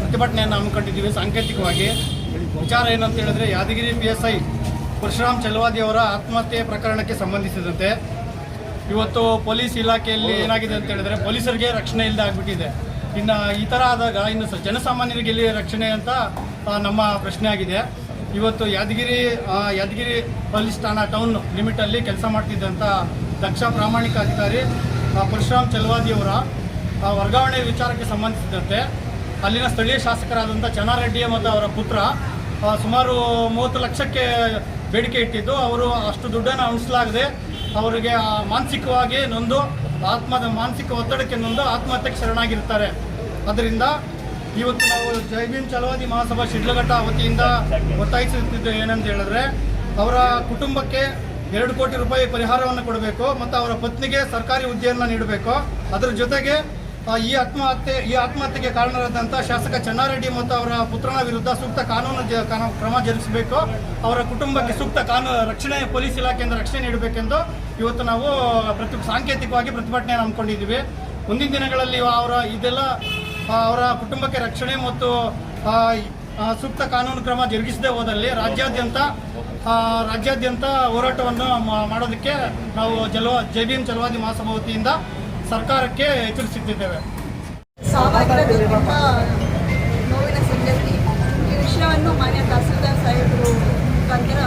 ಪ್ರತಿಭಟನೆಯನ್ನು ಹಮ್ಮಿಕೊಂಡಿದ್ದೀವಿ. ಸಾಂಕೇತಿಕವಾಗಿ ವಿಚಾರ ಏನಂತ ಹೇಳಿದ್ರೆ Yadagiri P S I Parashuram Chalavadi ಅವರ ಆತ್ಮಹತ್ಯೆ ಪ್ರಕರಣಕ್ಕೆ ಸಂಬಂಧಿಸಿದಂತೆ ಇವತ್ತು ಪೊಲೀಸ್ ಇಲಾಖೆಯಲ್ಲಿ ಏನಾಗಿದೆ ಅಂತ ಹೇಳಿದ್ರೆ ಪೊಲೀಸರಿಗೆ ರಕ್ಷಣೆ ಇಲ್ಲದೆ ಆಗ್ಬಿಟ್ಟಿದೆ. ಇನ್ನು ಈ ಥರ ಆದಾಗ ಇನ್ನು ಜನಸಾಮಾನ್ಯರಿಗೆ ಎಲ್ಲಿ ರಕ್ಷಣೆ ಅಂತ ನಮ್ಮ ಪ್ರಶ್ನೆ ಆಗಿದೆ. ಇವತ್ತು ಯಾದಗಿರಿ ಯಾದಗಿರಿ ಪೊಲೀಸ್ ಠಾಣಾ ಟೌನ್ ಲಿಮಿಟಲ್ಲಿ ಕೆಲಸ ಮಾಡ್ತಿದ್ದಂಥ ದಕ್ಷ ಪ್ರಾಮಾಣಿಕ ಅಧಿಕಾರಿ ಪರಶುರಾಮ್ ಚಲವಾದಿಯವರ ವರ್ಗಾವಣೆ ವಿಚಾರಕ್ಕೆ ಸಂಬಂಧಿಸಿದಂತೆ ಅಲ್ಲಿನ ಸ್ಥಳೀಯ ಶಾಸಕರಾದಂಥ ಚನ್ನಾರೆಡ್ಡಿ ಮತ್ತು ಅವರ ಪುತ್ರ ಸುಮಾರು ಮೂವತ್ತು ಲಕ್ಷಕ್ಕೆ ಬೇಡಿಕೆ ಇಟ್ಟಿದ್ದು. ಅವರು ಅಷ್ಟು ದುಡ್ಡನ್ನು ಅಣಿಸಲಾಗದೆ ಅವರಿಗೆ ಮಾನಸಿಕವಾಗಿ ನೊಂದು, ಆತ್ಮದ ಮಾನಸಿಕ ಒತ್ತಡಕ್ಕೆ ನೊಂದು ಆತ್ಮಹತ್ಯೆಗೆ ಶರಣಾಗಿರ್ತಾರೆ. ಅದರಿಂದ ಇವತ್ತು ನಾವು ಜೈ ಭೀಮ್ ಚಲವಾದಿ ಮಹಾಸಭಾ ಶಿಡ್ಲಘಟ್ಟ ವತಿಯಿಂದ ಒತ್ತಾಯಿಸುತ್ತಿದ್ದು ಏನಂತ ಹೇಳಿದ್ರೆ, ಅವರ ಕುಟುಂಬಕ್ಕೆ ಎರಡು ಕೋಟಿ ರೂಪಾಯಿ ಪರಿಹಾರವನ್ನು ಕೊಡಬೇಕು ಮತ್ತು ಅವರ ಪತ್ನಿಗೆ ಸರ್ಕಾರಿ ಹುದ್ದೆಯನ್ನು ನೀಡಬೇಕು. ಅದರ ಜೊತೆಗೆ ಈ ಆತ್ಮಹತ್ಯೆ, ಈ ಆತ್ಮಹತ್ಯೆಗೆ ಕಾರಣರಾದಂಥ ಶಾಸಕ ಚನ್ನಾರೆಡ್ಡಿ ಮತ್ತು ಅವರ ಪುತ್ರನ ವಿರುದ್ಧ ಸೂಕ್ತ ಕಾನೂನು ಜ- ಕಾನೂ- ಕ್ರಮ ಜರುಗಿಸಬೇಕು. ಅವರ ಕುಟುಂಬಕ್ಕೆ ಸೂಕ್ತ ಕಾನೂನು ರಕ್ಷಣೆ, ಪೊಲೀಸ್ ಇಲಾಖೆಯಿಂದ ರಕ್ಷಣೆ ನೀಡಬೇಕೆಂದು ಇವತ್ತು ನಾವು ಪ್ರತಿ ಸಾಂಕೇತಿಕವಾಗಿ ಪ್ರತಿಭಟನೆ ಹಮ್ಮಿಕೊಂಡಿದ್ದೀವಿ. ಮುಂದಿನ ದಿನಗಳಲ್ಲಿ ಅವರ ಇದೆಲ್ಲ, ಅವರ ಕುಟುಂಬಕ್ಕೆ ರಕ್ಷಣೆ ಮತ್ತು ಸೂಕ್ತ ಕಾನೂನು ಕ್ರಮ ಜರುಗಿಸದೆ ಹೋದಲ್ಲಿ ರಾಜ್ಯಾದ್ಯಂತ ರಾಜ್ಯಾದ್ಯಂತ ಹೋರಾಟವನ್ನು ಮಾಡೋದಕ್ಕೆ ನಾವು ಜಲವ ಬಿ ಎಂ ಚಲವಾದಿ ಮಹಾಸಭಾ ವತಿಯಿಂದ ಸರ್ಕಾರಕ್ಕೆ ಎಚ್ಚರಿಸುತ್ತಿದ್ದೇವೆ ಸಾವಾಗಿರೋದು ತುಂಬ ನೋವಿನ ಸಂಗತಿ ಈ ವಿಷಯವನ್ನು ಮಾನ್ಯ ತಹಸೀಲ್ದಾರ್ ಸಾಹೇಬರು ಮುಖಾಂತರ